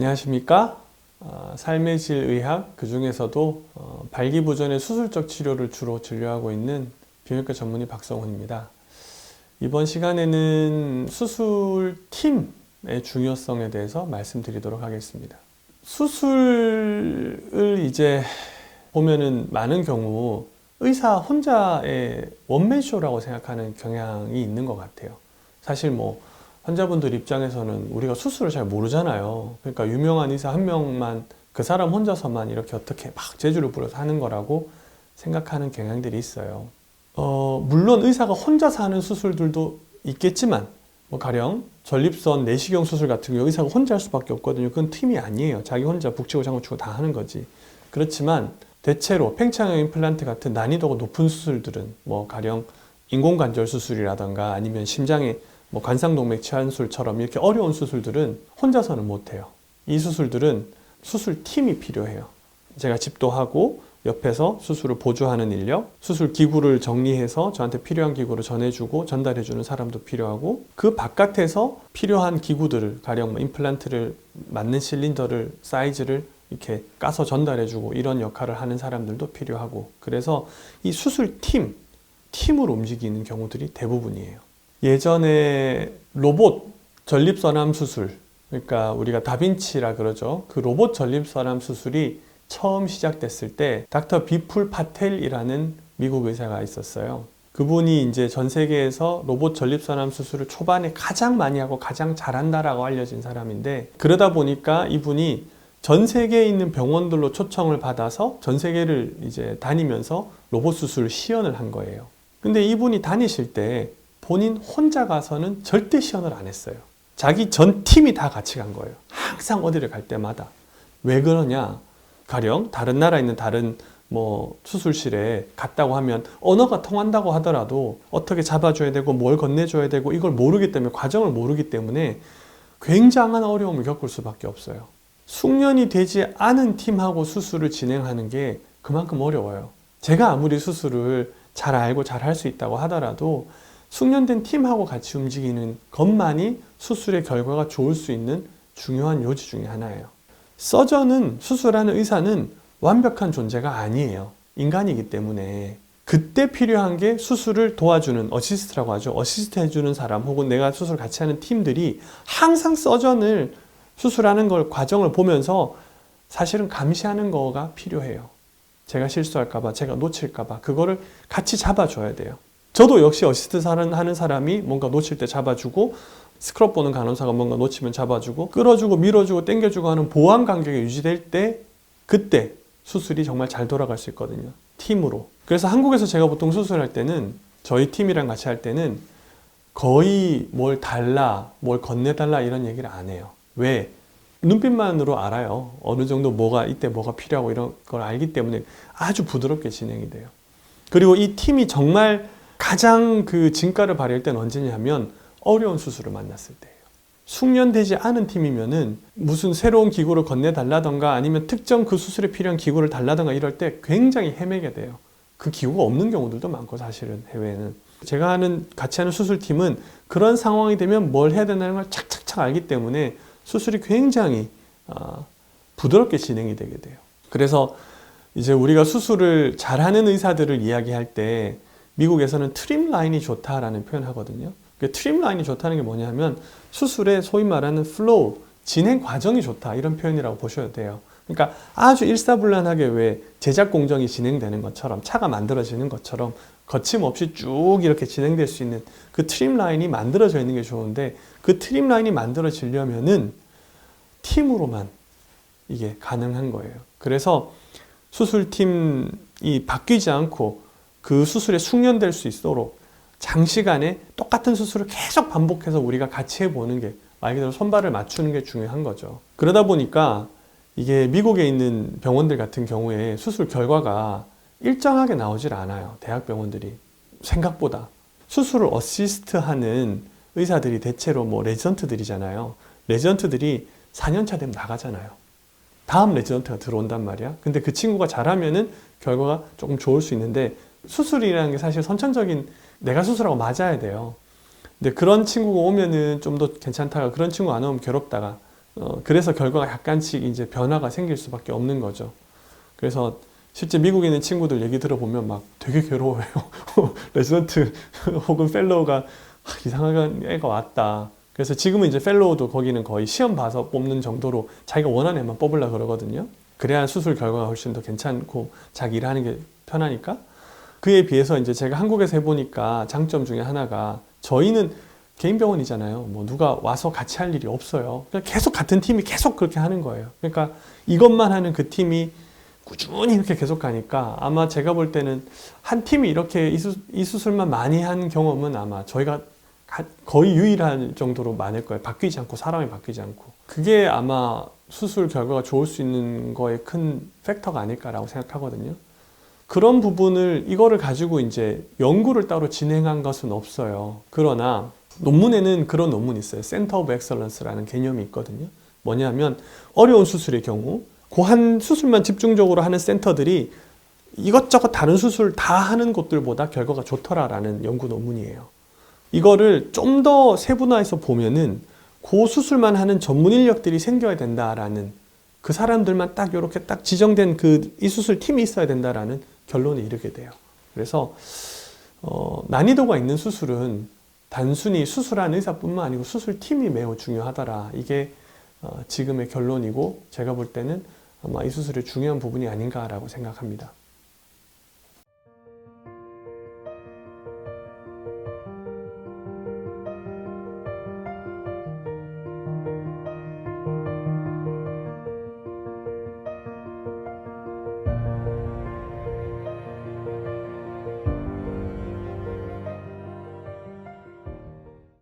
안녕하십니까? 어, 삶의 질 의학 그 중에서도 어, 발기부전의 수술적 치료를 주로 진료하고 있는 비뇨기과 전문의 박성훈입니다. 이번 시간에는 수술 팀의 중요성에 대해서 말씀드리도록 하겠습니다. 수술을 이제 보면은 많은 경우 의사 혼자의 원맨쇼라고 생각하는 경향이 있는 것 같아요. 사실 뭐 환자분들 입장에서는 우리가 수술을 잘 모르잖아요. 그러니까 유명한 의사 한 명만 그 사람 혼자서만 이렇게 어떻게 막 재주를 부려서 하는 거라고 생각하는 경향들이 있어요. 어, 물론 의사가 혼자서 하는 수술들도 있겠지만 뭐 가령 전립선 내시경 수술 같은 경우 의사가 혼자 할 수밖에 없거든요. 그건 팀이 아니에요. 자기 혼자 북치고 장구치고 다 하는 거지. 그렇지만 대체로 팽창형 임플란트 같은 난이도가 높은 수술들은 뭐 가령 인공관절 수술이라던가 아니면 심장에 뭐 관상동맥 치환술처럼 이렇게 어려운 수술들은 혼자서는 못해요. 이 수술들은 수술 팀이 필요해요. 제가 집도 하고 옆에서 수술을 보조하는 인력, 수술 기구를 정리해서 저한테 필요한 기구를 전해주고 전달해주는 사람도 필요하고 그 바깥에서 필요한 기구들을 가령 뭐 임플란트를 맞는 실린더를 사이즈를 이렇게 까서 전달해주고 이런 역할을 하는 사람들도 필요하고 그래서 이 수술 팀, 팀으로 움직이는 경우들이 대부분이에요. 예전에 로봇 전립선암 수술, 그러니까 우리가 다빈치라 그러죠. 그 로봇 전립선암 수술이 처음 시작됐을 때 닥터 비풀 파텔이라는 미국 의사가 있었어요. 그분이 이제 전 세계에서 로봇 전립선암 수술을 초반에 가장 많이 하고 가장 잘한다라고 알려진 사람인데 그러다 보니까 이분이 전 세계에 있는 병원들로 초청을 받아서 전 세계를 이제 다니면서 로봇 수술 시연을 한 거예요. 근데 이분이 다니실 때 본인 혼자 가서는 절대 시연을 안 했어요. 자기 전 팀이 다 같이 간 거예요. 항상 어디를 갈 때마다. 왜 그러냐? 가령 다른 나라에 있는 다른 뭐 수술실에 갔다고 하면 언어가 통한다고 하더라도 어떻게 잡아줘야 되고 뭘 건네줘야 되고 이걸 모르기 때문에 과정을 모르기 때문에 굉장한 어려움을 겪을 수밖에 없어요. 숙련이 되지 않은 팀하고 수술을 진행하는 게 그만큼 어려워요. 제가 아무리 수술을 잘 알고 잘 할 수 있다고 하더라도 숙련된 팀하고 같이 움직이는 것만이 수술의 결과가 좋을 수 있는 중요한 요지 중에 하나예요. 서전은 수술하는 의사는 완벽한 존재가 아니에요. 인간이기 때문에 그때 필요한 게 수술을 도와주는 어시스트라고 하죠. 어시스트 해주는 사람 혹은 내가 수술 같이 하는 팀들이 항상 서전을 수술하는 걸 과정을 보면서 사실은 감시하는 거가 필요해요. 제가 실수할까봐, 제가 놓칠까봐 그거를 같이 잡아줘야 돼요. 저도 역시 어시스트 하는 사람이 뭔가 놓칠 때 잡아주고 스크럽 보는 간호사가 뭔가 놓치면 잡아주고 끌어주고 밀어주고 당겨주고 하는 보완 간격이 유지될 때 그때 수술이 정말 잘 돌아갈 수 있거든요. 팀으로. 그래서 한국에서 제가 보통 수술할 때는 저희 팀이랑 같이 할 때는 거의 뭘 달라, 뭘 건네달라 이런 얘기를 안 해요. 왜? 눈빛만으로 알아요. 어느 정도 뭐가 이때 뭐가 필요하고 이런 걸 알기 때문에 아주 부드럽게 진행이 돼요. 그리고 이 팀이 정말 가장 그 진가를 발휘할 때는 언제냐면 어려운 수술을 만났을 때예요. 숙련되지 않은 팀이면은 무슨 새로운 기구를 건네달라던가 아니면 특정 그 수술에 필요한 기구를 달라던가 이럴 때 굉장히 헤매게 돼요. 그 기구가 없는 경우들도 많고 사실은 해외에는. 제가 하는 같이 하는 수술팀은 그런 상황이 되면 뭘 해야 된다는 걸 착착착 알기 때문에 수술이 굉장히 어, 부드럽게 진행이 되게 돼요. 그래서 이제 우리가 수술을 잘하는 의사들을 이야기할 때 미국에서는 트림 라인이 좋다라는 표현 하거든요. 그 트림 라인이 좋다는 게 뭐냐면 수술의 소위 말하는 플로우, 진행 과정이 좋다 이런 표현이라고 보셔도 돼요. 그러니까 아주 일사불란하게 왜 제작 공정이 진행되는 것처럼 차가 만들어지는 것처럼 거침없이 쭉 이렇게 진행될 수 있는 그 트림 라인이 만들어져 있는 게 좋은데 그 트림 라인이 만들어지려면은 팀으로만 이게 가능한 거예요. 그래서 수술팀이 바뀌지 않고 그 수술에 숙련될 수 있도록 장시간에 똑같은 수술을 계속 반복해서 우리가 같이 해보는 게 말 그대로 손발을 맞추는 게 중요한 거죠. 그러다 보니까 이게 미국에 있는 병원들 같은 경우에 수술 결과가 일정하게 나오질 않아요. 대학 병원들이. 생각보다. 수술을 어시스트 하는 의사들이 대체로 뭐 레지던트들이잖아요. 레지던트들이 4년차 되면 나가잖아요. 다음 레지던트가 들어온단 말이야. 근데 그 친구가 잘하면은 결과가 조금 좋을 수 있는데 수술이라는 게 사실 선천적인 내가 수술하고 맞아야 돼요. 근데 그런 친구가 오면은 좀 더 괜찮다가 그런 친구 안 오면 괴롭다가 어, 그래서 결과가 약간씩 이제 변화가 생길 수밖에 없는 거죠. 그래서 실제 미국에 있는 친구들 얘기 들어보면 막 되게 괴로워해요. 레지던트 혹은 펠로우가 아, 이상한 애가 왔다. 그래서 지금은 이제 펠로우도 거기는 거의 시험 봐서 뽑는 정도로 자기가 원하는 애만 뽑으려 그러거든요. 그래야 수술 결과가 훨씬 더 괜찮고 자기 일하는 게 편하니까. 그에 비해서 이제 제가 한국에서 해보니까 장점 중에 하나가 저희는 개인 병원이잖아요. 뭐 누가 와서 같이 할 일이 없어요. 계속 같은 팀이 계속 그렇게 하는 거예요. 그러니까 이것만 하는 그 팀이 꾸준히 이렇게 계속 가니까 아마 제가 볼 때는 한 팀이 이렇게 이, 수술만 많이 한 경험은 아마 저희가 가- 거의 유일한 정도로 많을 거예요. 바뀌지 않고 사람이 바뀌지 않고 그게 아마 수술 결과가 좋을 수 있는 거에 큰 팩터가 아닐까라고 생각하거든요. 그런 부분을 이거를 가지고 이제 연구를 따로 진행한 것은 없어요. 그러나 논문에는 그런 논문이 있어요. 센터 오브 엑설런스라는 개념이 있거든요. 뭐냐면 어려운 수술의 경우 그한 수술만 집중적으로 하는 센터들이 이것저것 다른 수술 다 하는 곳들보다 결과가 좋더라라는 연구 논문이에요. 이거를 좀 더 세분화해서 보면은 그 수술만 하는 전문 인력들이 생겨야 된다라는 그 사람들만 딱 이렇게 딱 지정된 그 이 수술 팀이 있어야 된다라는 결론에 이르게 돼요. 그래서 어, 난이도가 있는 수술은 단순히 수술한 의사뿐만 아니고 수술팀이 매우 중요하더라. 이게 어, 지금의 결론이고 제가 볼 때는 아마 이 수술의 중요한 부분이 아닌가라고 생각합니다.